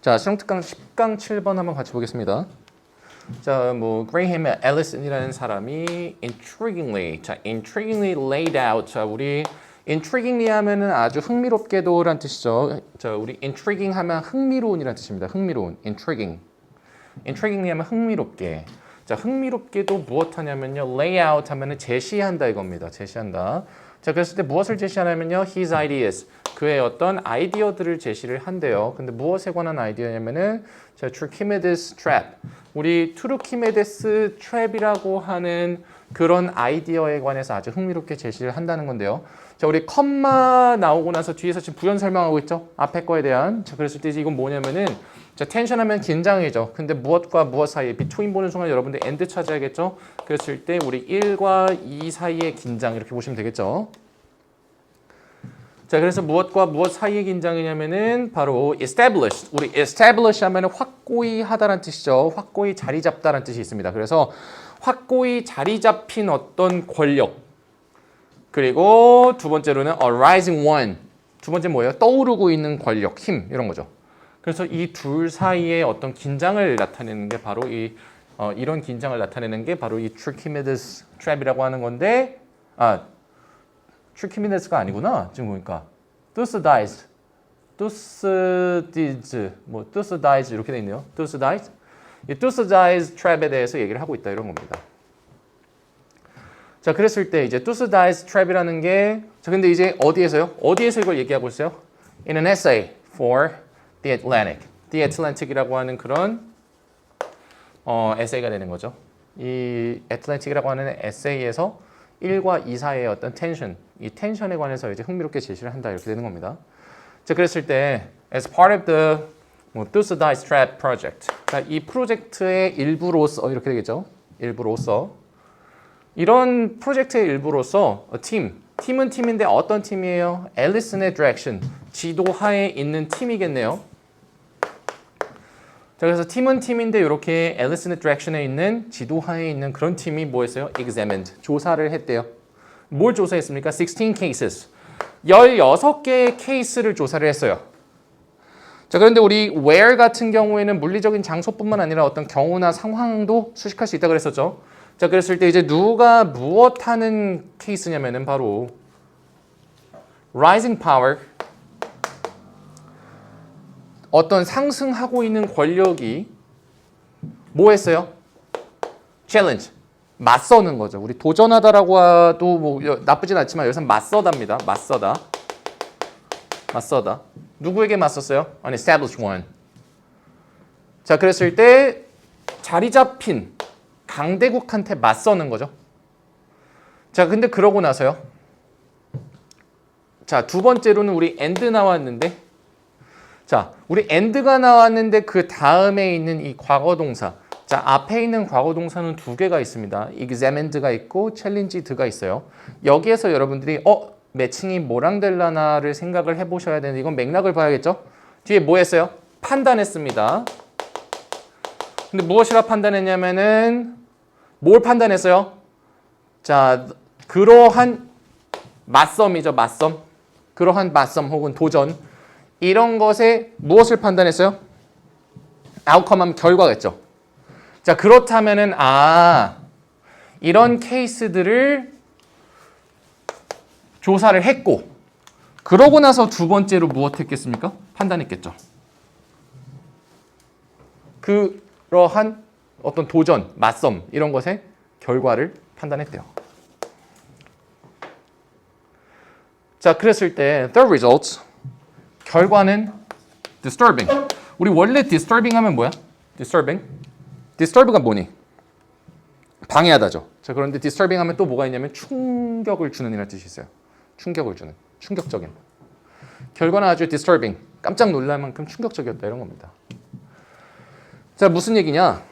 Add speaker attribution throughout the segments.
Speaker 1: 자, 실용 특강 10강 7번 한번 같이 보겠습니다. 자, 뭐 그레이햄 앨리슨이라는 사람이 intriguingly, 자, intriguingly laid out. 자, 우리 intriguingly 하면은 아주 흥미롭게도란 뜻이죠. 자, 우리 intriguing 하면 흥미로운이라는 뜻입니다. 흥미로운, intriguing. intriguingly 하면 흥미롭게. 자, 흥미롭게도 무엇 하냐면요. layout 하면은 제시한다 이겁니다. 제시한다. 자, 그랬을 때 무엇을 제시하냐면요. his ideas. 그의 어떤 아이디어들을 제시를 한대요. 근데 무엇에 관한 아이디어냐면은 자, 트루키메데스 트랩. 우리 트루키메데스 트랩이라고 하는 그런 아이디어에 관해서 아주 흥미롭게 제시를 한다는 건데요. 자, 우리 컴마 나오고 나서 뒤에서 지금 부연 설명하고 있죠. 앞에 거에 대한. 자, 그랬을 때 이건 뭐냐면은 자, 텐션 하면 긴장이죠. 근데 무엇과 무엇 사이에 비트윈 보는 순간 여러분들 엔드 찾아야겠죠. 그랬을 때 우리 1과 2 사이의 긴장 이렇게 보시면 되겠죠. 자, 그래서 무엇과 무엇 사이의 긴장이냐면은 바로 established. 우리 establish 하면은 확고히 하다라는 뜻이죠. 확고히 자리 잡다라는 뜻이 있습니다. 그래서 확고히 자리 잡힌 어떤 권력. 그리고 두 번째로는 a rising one. 두 번째 뭐예요? 떠오르고 있는 권력, 힘 이런 거죠. 그래서 이 둘 사이의 어떤 긴장을 나타내는 게 바로 이 어, 이런 긴장을 나타내는 게 바로 이 트루키메데스 트랩이라고 하는 건데 아 트루키메데스가 아니구나 지금 보니까. 투스다이즈 투스디즈 뭐 투스다이즈 이렇게 돼 있네요. 투스다이즈 이 투스다이즈 트랩에 대해서 얘기를 하고 있다 이런 겁니다. 자 그랬을 때 이제 투스다이즈 트랩이라는 게자 근데 이제 어디에서요? 어디에서 이걸 얘기하고 있어요? In an essay for the Atlantic the Atlantic이라고 하는 그런 어, 에세이가 되는 거죠. 이 애틀랜틱이라고 하는 에세이에서 1과 2 사이의 어떤 텐션, 이 텐션에 관해서 이제 흥미롭게 제시를 한다 이렇게 되는 겁니다. 자, 그랬을 때 as part of the 뭐, Thursday Strap Project, 자, 이 프로젝트의 일부로서 이렇게 되겠죠. 일부로서 이런 프로젝트의 일부로서 어, 팀, 팀은 팀인데 어떤 팀이에요? 앨리슨의 디렉션, 지도하에 있는 팀이겠네요. 자, 그래서 팀은 팀인데 이렇게 앨리슨의 디렉션에 있는 지도하에 있는 그런 팀이 뭐였어요? examined. 조사를 했대요. 뭘 조사했습니까? 16 cases. 16개의 케이스를 조사를 했어요. 자, 그런데 우리 where 같은 경우에는 물리적인 장소뿐만 아니라 어떤 경우나 상황도 수식할 수 있다 그랬었죠. 자, 그랬을 때 이제 누가 무엇 하는 케이스냐면은 바로 rising power 어떤 상승하고 있는 권력이 뭐 했어요? 챌린지. 맞서는 거죠. 우리 도전하다라고 해도 뭐 나쁘진 않지만 여기서 맞서답니다. 맞서다. 맞서다. 누구에게 맞섰어요? An established one. 자, 그랬을 때 자리 잡힌 강대국한테 맞서는 거죠. 자, 근데 그러고 나서요. 자, 두 번째로는 우리 엔드 나왔는데 자, 우리 end가 나왔는데 그 다음에 있는 이 과거 동사. 자, 앞에 있는 과거 동사는 두 개가 있습니다. examined가 있고 challenged가 있어요. 여기에서 여러분들이 어, 매칭이 뭐랑 될라나를 생각을 해 보셔야 되는데 이건 맥락을 봐야겠죠? 뒤에 뭐 했어요? 판단했습니다. 근데 무엇이라 판단했냐면은 뭘 판단했어요? 자, 그러한 맞섬이죠, 맞섬. 그러한 맞섬 혹은 도전. 이런 것에 무엇을 판단했어요? 아웃컴 하면 결과겠죠. 자, 그렇다면은 아, 이런 케이스들을 조사를 했고 그러고 나서 두 번째로 무엇 했겠습니까? 판단했겠죠. 그러한 어떤 도전, 맞섬 이런 것의 결과를 판단했대요. 자, 그랬을 때 the results 결과는 disturbing. 우리 원래 disturbing 하면 뭐야? disturbing. disturb가 뭐니? 방해하다죠. 자, 그런데 disturbing 하면 또 뭐가 있냐면 충격을 주는 이라는 뜻이 있어요. 충격을 주는. 충격적인. 결과는 아주 disturbing. 깜짝 놀랄 만큼 충격적이었다 이런 겁니다. 자, 무슨 얘기냐?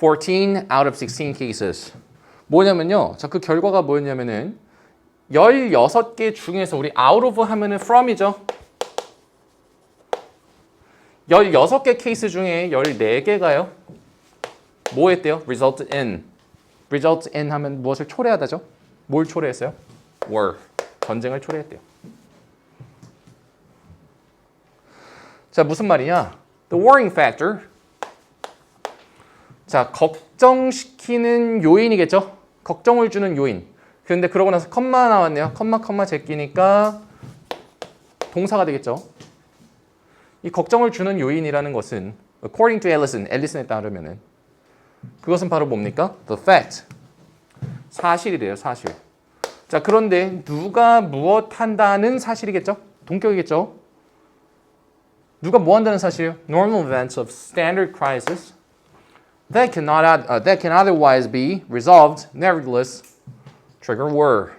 Speaker 1: 14 out of 16 cases. 뭐냐면요. 자, 그 결과가 뭐였냐면은 16개 중에서 우리 out of 하면은 from이죠. 16개 케이스 중에 14개가요. 뭐 했대요? result in. result in 하면 무엇을 초래하다죠? 뭘 초래했어요? war. 전쟁을 초래했대요. 자, 무슨 말이냐? The worrying factor. 자, 걱정시키는 요인이겠죠? 걱정을 주는 요인. 그런데 그러고 나서 컴마 나왔네요. 컴마 컴마 제끼니까 동사가 되겠죠. 이 걱정을 주는 요인이라는 것은 according to Ellison, 앨리슨에 따르면은 그것은 바로 뭡니까? The fact. 사실이래요, 사실. 자, 그런데 누가 무엇 한다는 사실이겠죠? 동격이겠죠? 누가 뭐 한다는 사실이에요? Normal events of standard crisis that cannot uh, that can otherwise be resolved nevertheless trigger were.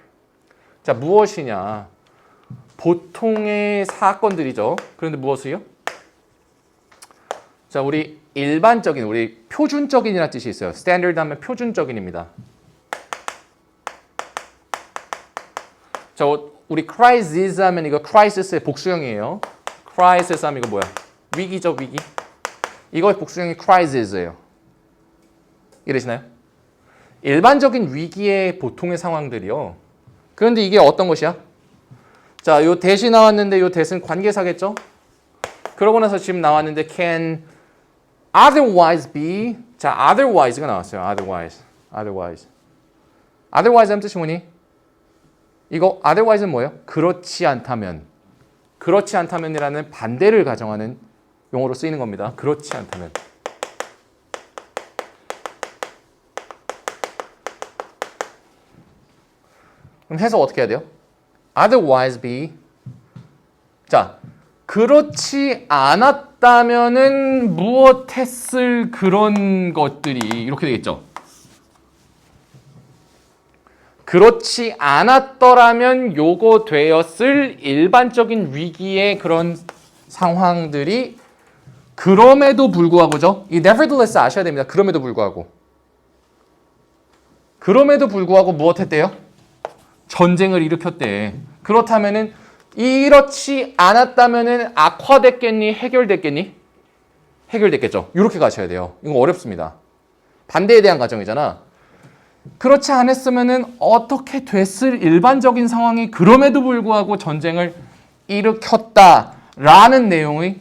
Speaker 1: 자, 무엇이냐? 보통의 사건들이죠. 그런데 무엇이요? 자, 우리 일반적인, 우리 표준적인이라는 뜻이 있어요. standard 하면 표준적인입니다. 자, 우리 crisis 하면 이거 crisis의 복수형이에요. crisis 하면 이거 뭐야? 위기죠, 위기. 이거의 복수형이 crisis예요. 이해되시나요? 일반적인 위기의 보통의 상황들이요. 그런데 이게 어떤 것이야? 자, 요 대시 나왔는데 요 대신 관계사겠죠? 그러고 나서 지금 나왔는데 can otherwise be 자, otherwise가 나왔어요. otherwise. otherwise. otherwise 하면 뜻이 뭐니? 이거 otherwise는 뭐예요? 그렇지 않다면. 그렇지 않다면이라는 반대를 가정하는 용어로 쓰이는 겁니다. 그렇지 않다면. 그럼 해석 어떻게 해야 돼요? otherwise be 자 그렇지 않았다면은 무엇했을 그런 것들이 이렇게 되겠죠. 그렇지 않았더라면 요거 되었을 일반적인 위기의 그런 상황들이 그럼에도 불구하고죠. 이 nevertheless 아셔야 됩니다. 그럼에도 불구하고. 그럼에도 불구하고 무엇했대요? 전쟁을 일으켰대. 그렇다면은 이렇지 않았다면은 악화됐겠니? 해결됐겠니? 해결됐겠죠. 이렇게 가셔야 돼요. 이거 어렵습니다. 반대에 대한 가정이잖아. 그렇지 않았으면은 어떻게 됐을 일반적인 상황이 그럼에도 불구하고 전쟁을 일으켰다라는 내용의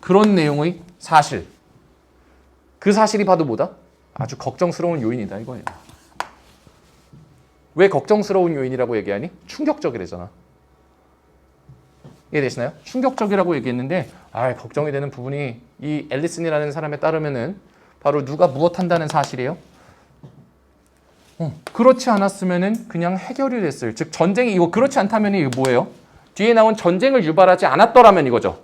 Speaker 1: 그런 내용의 사실. 그 사실이 봐도 뭐다? 아주 걱정스러운 요인이다 이거예요. 왜 걱정스러운 요인이라고 얘기하니? 충격적이래잖아. 이해되시나요? 충격적이라고 얘기했는데 아, 걱정이 되는 부분이 이 앨리슨이라는 사람에 따르면은 바로 누가 무엇 한다는 사실이에요. 어, 그렇지 않았으면은 그냥 해결이 됐을. 즉 전쟁이 이거 그렇지 않다면 이거 뭐예요? 뒤에 나온 전쟁을 유발하지 않았더라면 이거죠.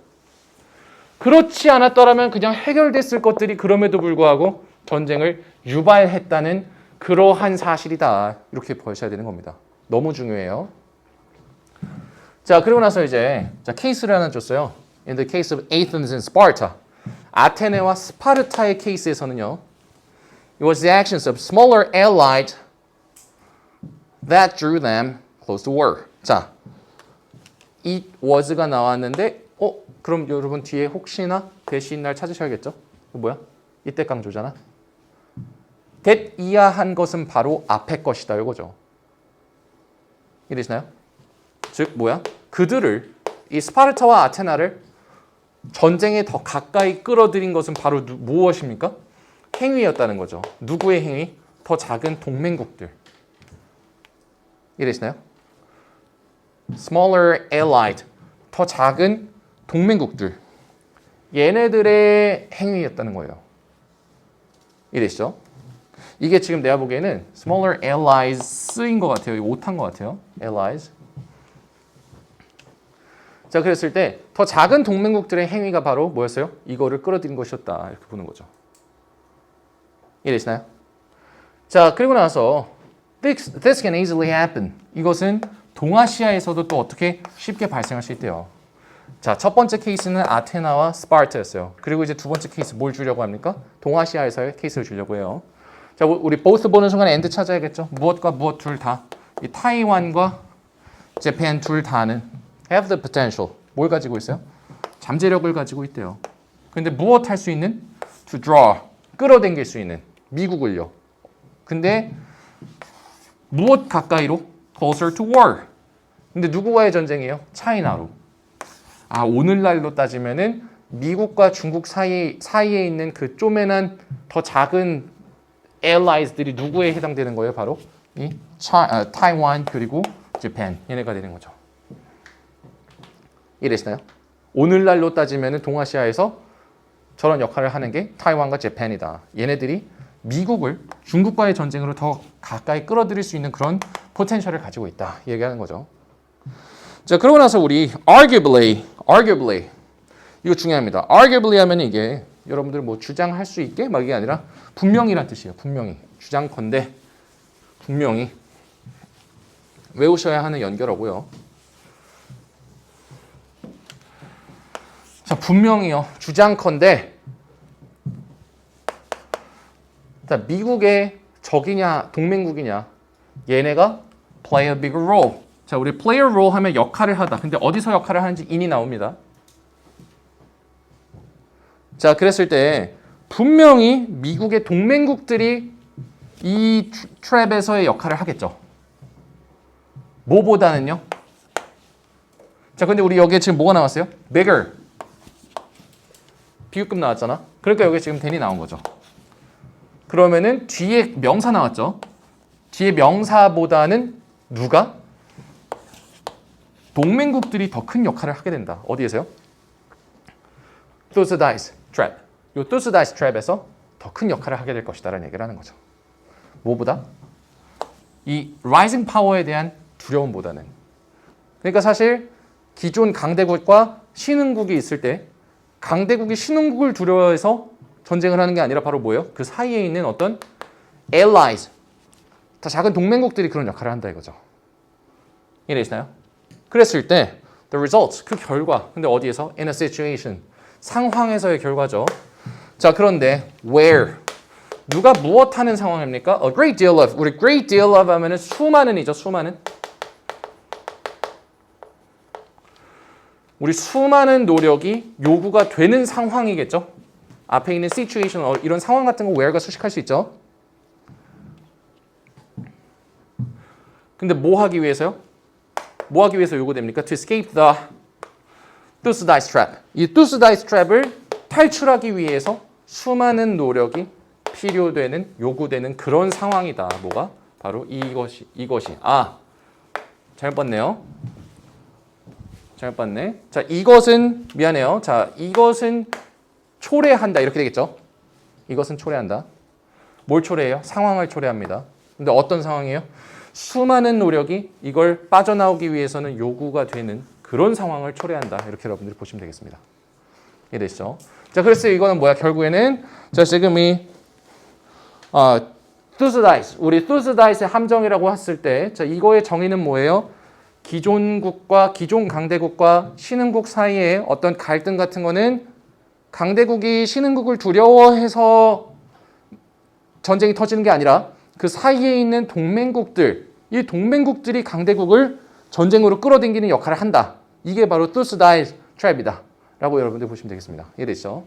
Speaker 1: 그렇지 않았더라면 그냥 해결됐을 것들이 그럼에도 불구하고 전쟁을 유발했다는 그러한 사실이다. 이렇게 보셔야 되는 겁니다. 너무 중요해요. 자, 그리고 나서 이제 자, 케이스를 하나 줬어요. In the case of Athens and Sparta. 아테네와 스파르타의 케이스에서는요. It was the actions of smaller allied that drew them close to war. 자, it was가 나왔는데 어, 그럼 여러분 뒤에 혹시나 대신 날 찾으셔야겠죠? 뭐야? 이때 강조잖아. That 이하한 것은 바로 앞의 것이다 이거죠. 이해되시나요? 즉 뭐야? 그들을 이 스파르타와 아테나를 전쟁에 더 가까이 끌어들인 것은 바로 누, 무엇입니까? 행위였다는 거죠. 누구의 행위? 더 작은 동맹국들. 이해되시나요? Smaller allied. 더 작은 동맹국들. 얘네들의 행위였다는 거예요. 이해되시죠? 이게 지금 내가 보기에는 smaller allies인 것 같아요. 이거 오탄 것 같아요. allies. 자, 그랬을 때 더 작은 동맹국들의 행위가 바로 뭐였어요? 이거를 끌어들인 것이었다. 이렇게 보는 거죠. 이해되시나요? 자, 그리고 나서 this, this can easily happen. 이것은 동아시아에서도 또 어떻게 쉽게 발생할 수 있대요. 자, 첫 번째 케이스는 아테나와 스파르타였어요. 그리고 이제 두 번째 케이스 뭘 주려고 합니까? 동아시아에서의 케이스를 주려고 해요. 자, 우리 both 보는 순간 엔드 찾아야겠죠. 무엇과 무엇 둘 다. 이 타이완과 재팬 둘 다는 have the potential. 뭘 가지고 있어요? 잠재력을 가지고 있대요. 근데 무엇 할 수 있는? to draw. 끌어당길 수 있는 미국을요. 근데 무엇 가까이로? closer to war. 근데 누구와의 전쟁이에요? 차이나로. 아, 오늘날로 따지면은 미국과 중국 사이 사이에 있는 그 쪼매난 더 작은 allies들이 누구에 해당되는 거예요? 바로 이 차, 아, 타이완 그리고 재팬 얘네가 되는 거죠. 이해되시나요? 오늘날로 따지면 동아시아에서 저런 역할을 하는 게 타이완과 재팬이다. 얘네들이 미국을 중국과의 전쟁으로 더 가까이 끌어들일 수 있는 그런 포텐셜을 가지고 있다. 이 얘기하는 거죠. 자, 그러고 나서 우리 arguably, arguably 이거 중요합니다. arguably 하면 이게 여러분들 뭐 주장할 수 있게 막 이게 아니라 분명히란 뜻이에요. 분명히 주장컨대 분명히 외우셔야 하는 연결어고요. 자, 분명히요. 주장컨대 자, 미국의 적이냐 동맹국이냐 얘네가 play a bigger role. 자, 우리 play a role 하면 역할을 하다. 근데 어디서 역할을 하는지 인이 나옵니다. 자, 그랬을 때 분명히 미국의 동맹국들이 이 트랩에서의 역할을 하겠죠. 뭐보다는요? 자, 근데 우리 여기에 지금 뭐가 나왔어요? bigger. 비교급 나왔잖아. 그러니까 여기 지금 된이 나온 거죠. 그러면은 뒤에 명사 나왔죠. 뒤에 명사보다는 누가? 동맹국들이 더 큰 역할을 하게 된다. 어디에서요? 투스다 트랩. 요 투스다이스 트랩에서 더 큰 역할을 하게 될 것이다라는 얘기를 하는 거죠. 뭐보다? 이 라이징 파워에 대한 두려움보다는. 그러니까 사실 기존 강대국과 신흥국이 있을 때 강대국이 신흥국을 두려워해서 전쟁을 하는 게 아니라 바로 뭐예요? 그 사이에 있는 어떤 allies, 더 작은 동맹국들이 그런 역할을 한다 이거죠. 이해되시나요? 그랬을 때 the results, 그 결과. 근데 어디에서? in a situation, 상황에서의 결과죠. 자, 그런데 where 누가 무엇 하는 상황입니까? A great deal of. 우리 great deal of 하면은 수많은이죠. 수많은. 우리 수많은 노력이 요구가 되는 상황이겠죠. 앞에 있는 situation 어, 이런 상황 같은 거 where가 수식할 수 있죠. 근데 뭐 하기 위해서요? 뭐 하기 위해서 요구됩니까? To escape the Thucydides trap. 이 Thucydides trap을 탈출하기 위해서 수많은 노력이 필요되는 요구되는 그런 상황이다. 뭐가? 바로 이것이 이것이 아 잘못 봤네요. 잘못 봤네. 자 이것은 미안해요. 자 이것은 초래한다 이렇게 되겠죠. 이것은 초래한다. 뭘 초래해요? 상황을 초래합니다. 근데 어떤 상황이에요? 수많은 노력이 이걸 빠져나오기 위해서는 요구가 되는 그런 상황을 초래한다. 이렇게 여러분들이 보시면 되겠습니다. 이해되시죠? 자, 그래서 이거는 뭐야? 결국에는 자 지금 이 어, 투스다이스 우리 투스다이스의 함정이라고 했을 때, 자 이거의 정의는 뭐예요? 기존국과 기존 강대국과 신흥국 사이에 어떤 갈등 같은 거는 강대국이 신흥국을 두려워해서 전쟁이 터지는 게 아니라 그 사이에 있는 동맹국들, 이 동맹국들이 강대국을 전쟁으로 끌어당기는 역할을 한다. 이게 바로 투스다이스 트랩이다. 라고 여러분들 보시면 되겠습니다. 이해되시죠?